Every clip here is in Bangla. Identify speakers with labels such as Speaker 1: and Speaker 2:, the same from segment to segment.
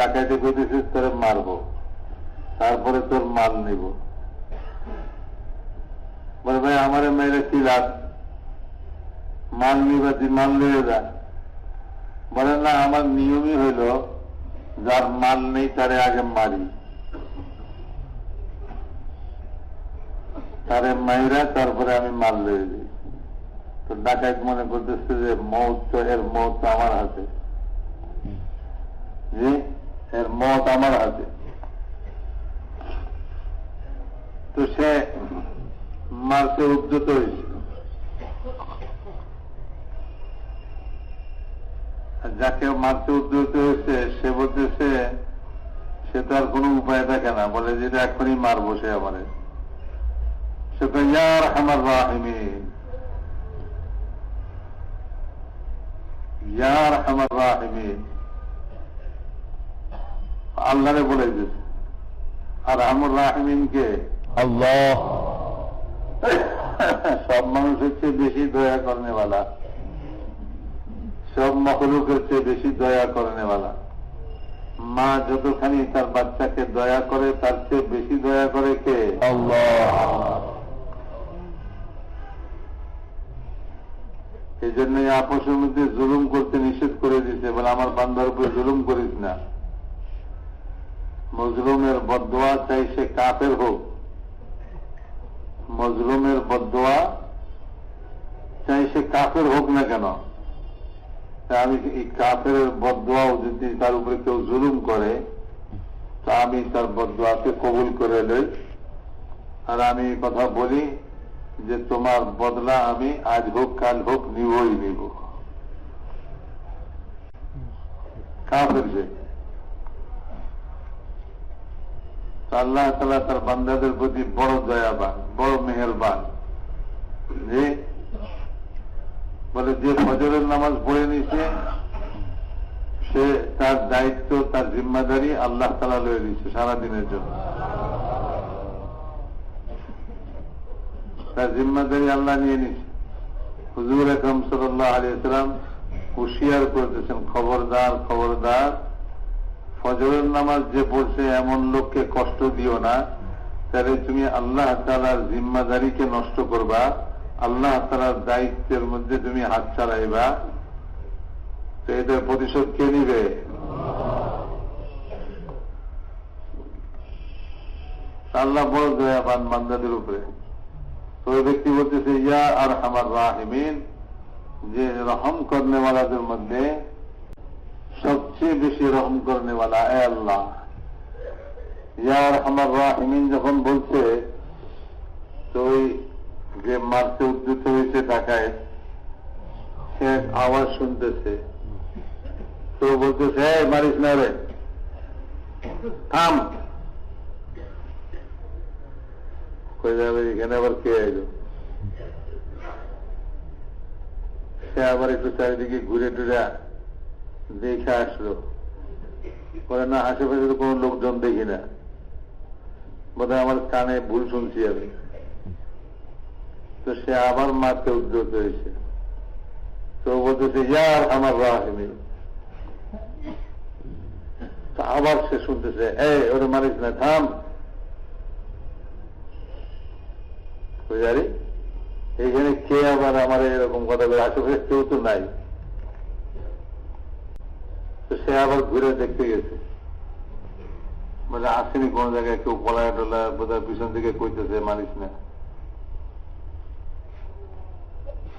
Speaker 1: ডাকাইতে করতেছিস তোরে মারবো। তারপরে তোর মাল নিব। বলে ভাই আমার মেয়েরা কি লাভ? মাল নিবা তুই মাল নিয়ে যা। বলে না আমার নিয়মই হইল যার মাল নেই তারে আগে মারি। তারে মাইরা তারপরে আমি মাল লয়ে দিই তো ডাকাত মনে করতেছে যে মৌত তো এর মৌত তো আমার হাতে। জি? এর মত আমার হাতে তো সে মারতে উদ্যত হয়েছে। যাকে মারতে উদ্যত হয়েছে, সে বলতেছে, সে তো আর কোনো উপায় দেখে না। বলে যেটা এখনই মারবো সে আমারে। সে তো ইয়ার আমার রাহিমিন। ইয়ার আমার রাহিমিন। আল্লাহরে বলে দিয়েছে। আর আমর রাহিমিনকে।
Speaker 2: আল্লাহ।
Speaker 1: সব মানুষের চেয়ে বেশি দয়া করেনেওয়ালা সব মখলুকের চেয়ে বেশি দয়া করেনেওয়ালা মা যতখানি তার বাচ্চাকে দয়া করে তার চেয়ে বেশি দয়া করে কে? এই জন্য আপসের মধ্যে জুলুম করতে নিষেধ করে দিচ্ছে বলে আমার বান্দার উপরে জুলুম করিস না। মজলুমের বদোয়া চাই সে কাফের হোক। মজলুমের বদোয়া চাই সে কাফের হোক না কেন? আমি এই কাফের বদোয়াও যদি তার উপরে কেউ জুলুম করে, তা আমি তার বদোয়াকে কবুল করে লই আর আমি কথা বলি যে তোমার বদলা আমি আজ হোক, কাল হোক নিবই নিব। কাফের যে তো আল্লাহ তালা তার বান্দাদের প্রতি বড় দয়াবান, বড় মেহেরবান। যে বলে যে ফজরের নামাজ পড়ে নিছে সে তার দায়িত্ব, তার জিম্মাদারি আল্লাহ তালা লয়ে দিচ্ছে সারাদিনের জন্য। তার জিম্মাদারি আল্লাহ নিয়ে নিচ্ছে হুজুর আকরম সাল্লাহ আলিয়াল্লাম হুশিয়ার করতেছেন খবরদার খবরদার। ফজরের নামাজ যে পড়ছে এমন লোককে কষ্ট দিও না। তাহলে তুমি আল্লাহ তালার জিম্মাদারিকে নষ্ট করবা। আল্লাহ তালার দায়িত্বের মধ্যে তুমি হাত চালাইবা। তো এটার প্রতিশোধ কে নিবে? আল্লাহ বড় দয়াবান বান্দাদের উপরে। তো ওই ব্যক্তি বলতেছে, ইয়া আর আমার রাহিমিন, যে রহম করনেওয়ালাদের মধ্যে সবচেয়ে বেশি রহম করনেওয়ালা এ আল্লাহ। ইয়ার আমার রাহিমিন যখন বলছে তো ওই যে মারতে উদ্যুত হয়েছে ঢাকায় সে আওয়াজ শুনতেছে। তো বলতেছে "এই, মারিস না রে। থাম। এখানে আবার কে এলো সে আবার একটু চারিদিকে ঘুরে টুরে দেখে আসলো। বলে, না, আশেপাশে তো কোনো লোকজন দেখি না। বোধ আমার কানে ভুল শুনছি আমি। তো সে আবার মারতে উদ্যোগ হয়েছে। তো বলতেছে ইয়ার আমার রাহিমি তো আবার সে শুনতেছে এই ওরে মারিস না, থাম। বুঝারি এইখানে কে আবার আমার এরকম কথা বলে আশেপাশে কেউ তো নাই। তো সে আবার ঘুরে দেখতে গেছে। মানে আসেনি কোন জায়গায়? কেউ পলায় টলায় বোধহয় পিছন থেকে কইতেছে মানিস না।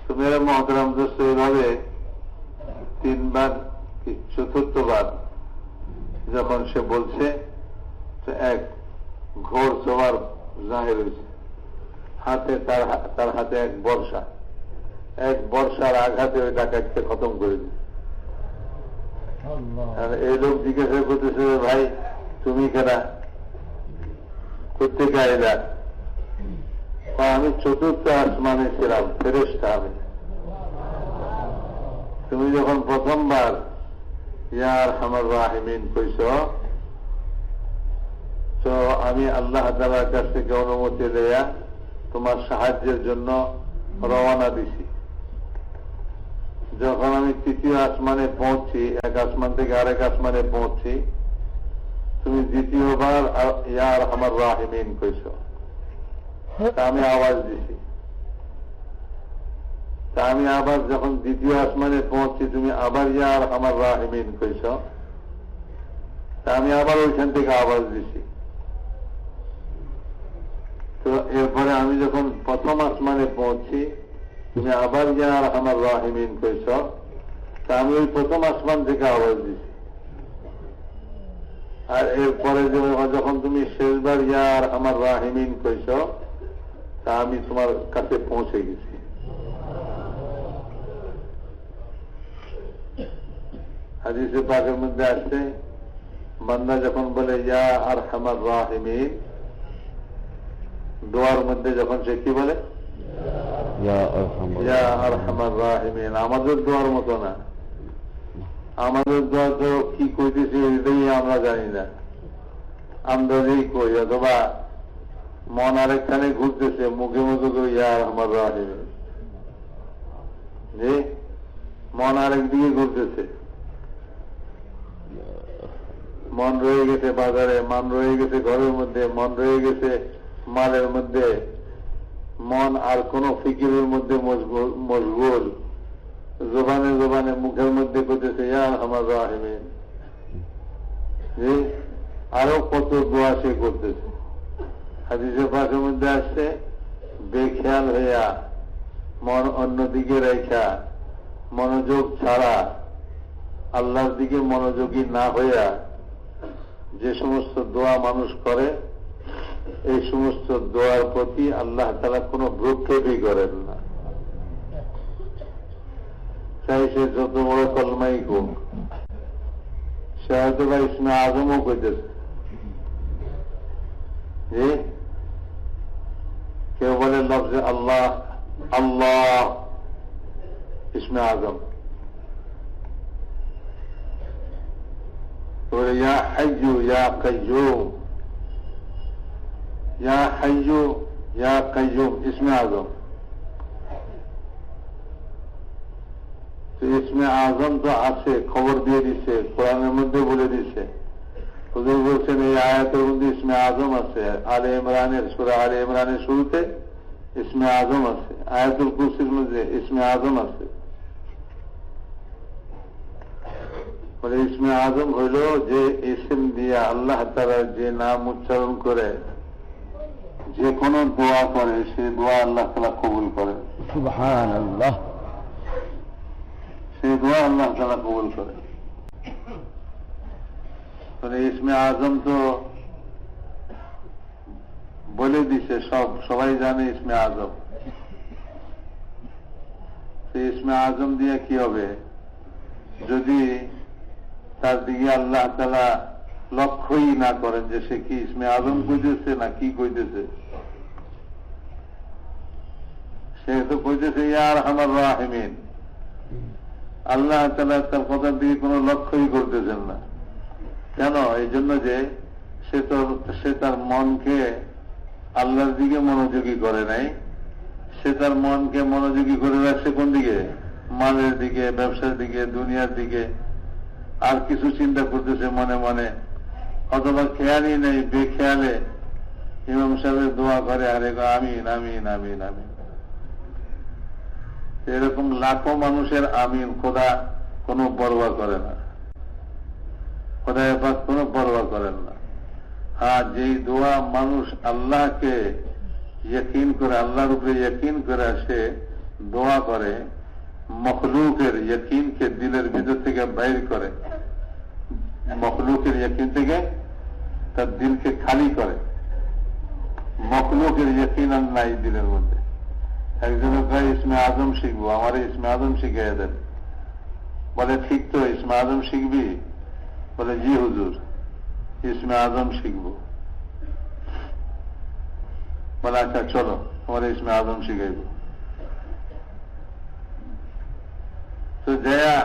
Speaker 1: তো মেরা মহতরাম দোস্ত এইভাবে তিনবার কি চতুর্থবার যখন সে বলছে এক ঘোর সবার জাহের হয়েছে। হাতে তার হাতে এক বর্ষা। এক বর্ষার আঘাতে ওই ডাকাতকে খতম করে আর এই লোক জিজ্ঞাসা করতেছে ভাই তুমি কেনা? আইলা? কয়, আমি চতুর্থ আসমানে ছিলাম ফেরেস্তা আমি। তুমি যখন প্রথমবার ইয়ার হামার রাহিমিন কইস তো আমি আল্লাহ তালার কাছ থেকে অনুমতি দেয়া তোমার সাহায্যের জন্য রওনা দিছি। যখন আমি তৃতীয় আসমানে পৌঁছি এক আসমান থেকে আরেক আসমানে পৌঁছি তুমি দ্বিতীয়বার ইয়ার আমার রাহিমিন কইছ। তা আমি আওয়াজ দিছি। তা আমি আবার যখন দ্বিতীয় আসমানে পৌঁছি তুমি আবার ইয়ার আমার রাহিমিন কইছ। তা আমি আবার ওইখান থেকে আওয়াজ দিছি। তো এরপরে আমি যখন প্রথম আসমানে পৌঁছি তুমি আবার ইয়ার আমার রাহিমিন কইছ, তা আমি ওই প্রথম আসমান থেকে আওয়াজ দিছি। আর এরপরে যখন তুমি শেষবার ইয়ার আমার রাহিমিন কইছ, তা আমি তোমার কাছে পৌঁছে গেছি। হাদিসে পাকের মধ্যে আসছে বান্দা যখন বলে ইয়া আর হামার রাহিমিন, দোয়ার মধ্যে যখন সে কি বলে? আমাদের দোয়ার মতো না। আমাদের দোয়া তো কি কইতেছি এটাই আমরা জানি না। আন্দাজেই কই, অথবা মন আরেকখানে ঘুরতেছে, মুখে মুখে কই আর হামার রাহিমিন। জি? মন আরেক দিকে ঘুরতেছে। মন রয়ে গেছে বাজারে, মন রয়ে গেছে ঘরের মধ্যে, মন রয়ে গেছে মালের মধ্যে। মন আর কোন ফিকিরের মধ্যে মশগুল- জোবানে জোবানে মুখের মধ্যে করতেছে আমার আরও কত দোয়া সে করতেছে। হাদিসের পাশের মধ্যে আসছে, বেখেয়াল হইয়া মন অন্যদিকে রেখা, মনোযোগ ছাড়া, আল্লাহর দিকে মনোযোগী না হইয়া যে সমস্ত দোয়া মানুষ করে এই সমস্ত দোয়ার প্রতি আল্লাহ তারা কোনো ভ্রুক্ষেপই করেন না। চাই সে যত বড় কলমাই হোক, সে হয়তো বা ইসমে আজমও করতেছে জি কেউ বলে, লফজে আল্লাহ আল্লাহ ইসমে আজম। বলে, ইয়া হাইয়ু ইয়া কাইয়ুম ইয়া হাইয়ু ইয়া কাইয়ুম ইসমে আজম তো ইসমে আজম তো আছে খবর দিয়ে দিছে কোরআনের মধ্যে বলে দিছে হুজুর বলছেন এই আয়াতের মধ্যে ইসমে আজম আছে আলে ইমরানের সুরা আলে ইমরানের শুরুতে ইসমে আজম আছে আয়াতুল কুরসির মধ্যে ইসমে আজম আছে বলে ইসমে আজম হইল যে ইসম দিয়ে আল্লাহ তারা যে নাম উচ্চারণ করে যে কোন দোয়া করে সে দোয়া আল্লাহ তালা কবুল করে। সে দোয়া আল্লাহ তালা কবুল করে। ইসমে আজম তো বলে দিছে সব সবাই জানে ইসমে আজম। সেই ইসমে আজম দিয়ে কি হবে? যদি তার দিকে আল্লাহ তালা লক্ষ্যই না করেন যে সে কি ইসমে আজম কইতেছে না কি কইতেছে সে তো কইতেছে ইয়ার আমার রাহিমিন। আল্লাহ তালা তার কথার দিকে কোনো লক্ষ্যই করতেছেন না। কেন? এই জন্য যে সে তো, সে তার মনকে আল্লাহর দিকে মনোযোগী করে নাই। সে তার মনকে মনোযোগী করে রাখছে কোন দিকে? মালের দিকে, ব্যবসার দিকে, দুনিয়ার দিকে। আর কিছু চিন্তা করতেছে মনে মনে। অথবা খেয়ালই নেই, বেখেয়ালে ইমাম সাহেবের দোয়া করে, আরে আমিন আমিন আমিন আমিন। এরকম লাখো মানুষের আমিন খোদা কোনো পরোয়া করে না। খোদা এবার কোনো পরোয়া করেন না। হ্যাঁ যেই দোয়া মানুষ আল্লাহকে ইয়কিন করে, আল্লাহর উপরে ইয়কিন করে সে দোয়া করে, মখলুকের ইয়কিনকে দিলের ভিতর থেকে বাইর করে, মখলুকের ইয়কিন থেকে তার দিলকে খালি করে, মখলুকের ইয়কিন আর নাই দিলের মধ্যে। একজনের কয় ইসমে আজম শিখব, আমার ইসমে আজম শিখিয়ে দেন। বলে, ঠিক তো, ইসমে আজম শিখবি? বলে, জি হুজুর, ইসমে আজম শিখব। বলে আচ্ছা চলো, আমার ইসমে আজম শিখাইব। তো জয়া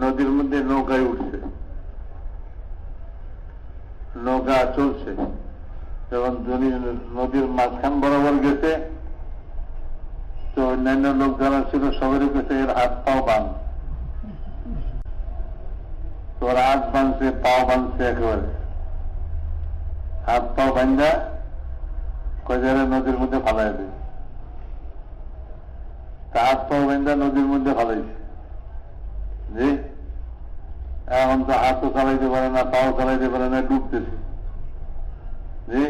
Speaker 1: নদীর মধ্যে নৌকায় উঠছে। নৌকা চলছে। যখন নদীর মাঝখান বরাবর গেছে তো অন্যান্য লোক যারা ছিল সবারই কাছে এর হাত পাও বান তোর হাত বানছে পাও বানছে একেবারে। হাত পাও বান্ধা কজারে নদীর মধ্যে ফালাই দেবে তা হাত পাও বান্ধা নদীর মধ্যে ফালাইছে। জি? এখন তো হাতও চালাইতে পারে না, পাও চালাইতে পারে না, ডুবতেছে। জি?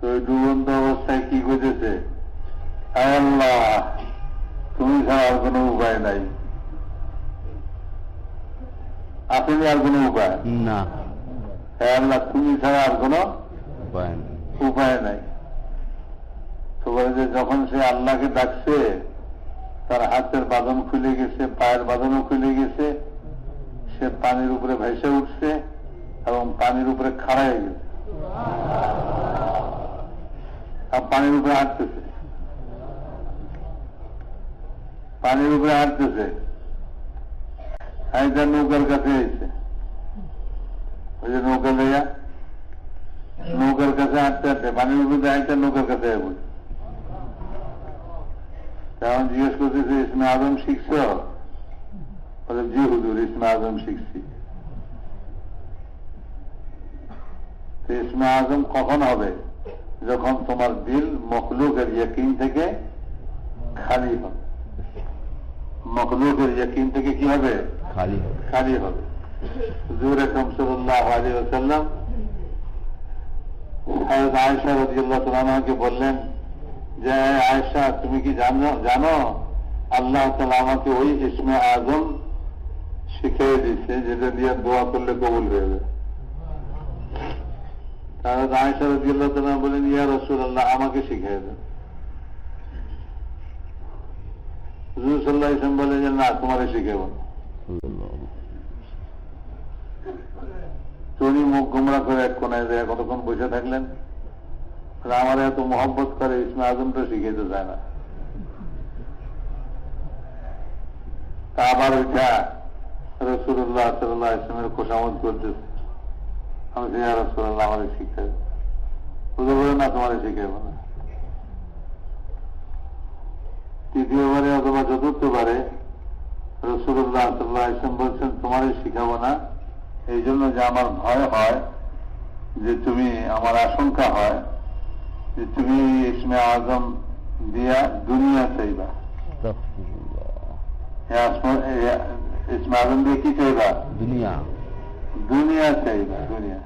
Speaker 1: তো ডুবন্ত অবস্থায় কি করতেছে? আল্লাহ তুমি ছাড়া আর কোনো উপায় নাই। আসেনি আর কোনো উপায়?
Speaker 2: না।
Speaker 1: হ্যাঁ আল্লাহ তুমি ছাড়া আর কোনো
Speaker 2: উপায় নেই।
Speaker 1: তো বলে যে যখন সে আল্লাহকে ডাকছে তার হাতের বাঁধন খুলে গেছে পায়ের বাঁধনও খুলে গেছে সে পানির উপরে ভেসে উঠছে এবং পানির উপরে খাড়া হয়ে গেছে। আর পানির উপরে হাঁটতেছে। পানির উপরে হাঁটতেছে। আইটা নৌকার কাছে এসে ওই যে নৌকা লইয়া নৌকার কাছে হাঁটতে হাঁটতে, পানির উপরে হাঁটতে নৌকার কাছে যাব। তখন জিজ্ঞেস করতেছে, ইসমে আজম শিখছ? বলে, জি হুজুর, ইসমে আজম শিখছি। ইসমে আজম কখন হবে? যখন তোমার দিল মখলুকের ইয়কিন থেকে খালি হবে। মখলুকের ইয়কিন থেকে কি হবে?
Speaker 2: খালি হবে।
Speaker 1: খালি হবে। হুজুর আকরম আলাইহি ওয়াসাল্লাম হযরত আয়েশা রাদিয়াল্লাহু বললেন যে আয়েশা তুমি কি জানো জানো? আল্লাহ আমাকে ওই ইসমে আজম শিখিয়ে দিচ্ছে যেটা দিয়ে দোয়া করলে কবুল হয়ে যাবে। তাহলে আয়েশা রাদিয়াল্লাহু তাআলা বলেন ইয়া রাসূলুল্লাহ আমাকে শিখিয়ে দেন হুজুর সাল্লাল্লাহু আলাইহি যে, না, তোমারে শিখাবো তুমি মুখ গুমরা করে এক কোনায় যায় কতক্ষণ বসে থাকলেন? আমার এত মহব্বত করে ইসমে আজমটা শিখাইতে চায় না। আবার ওইটা রসুল্লাহ সাল্লাহ ইসলামের খোসামত করতেছে। আমি সে রসুল্লাহ আমাদের শিক্ষা বুঝতে পারে না, তোমার শিখাইব না। তৃতীয়বারে অথবা চতুর্থবারে রসুল্লাহ সাল্লাহ ইসলাম বলছেন তোমারই শিখাবো না। এই জন্য যে আমার ভয় হয় যে তুমি আমার আশঙ্কা হয় যে তুমি ইসমে আজম দিয়া দুনিয়া চাইবা। ইসমে আজম দিয়ে কি চাইবা?
Speaker 2: দুনিয়া।
Speaker 1: দুনিয়া চাইবা দুনিয়া।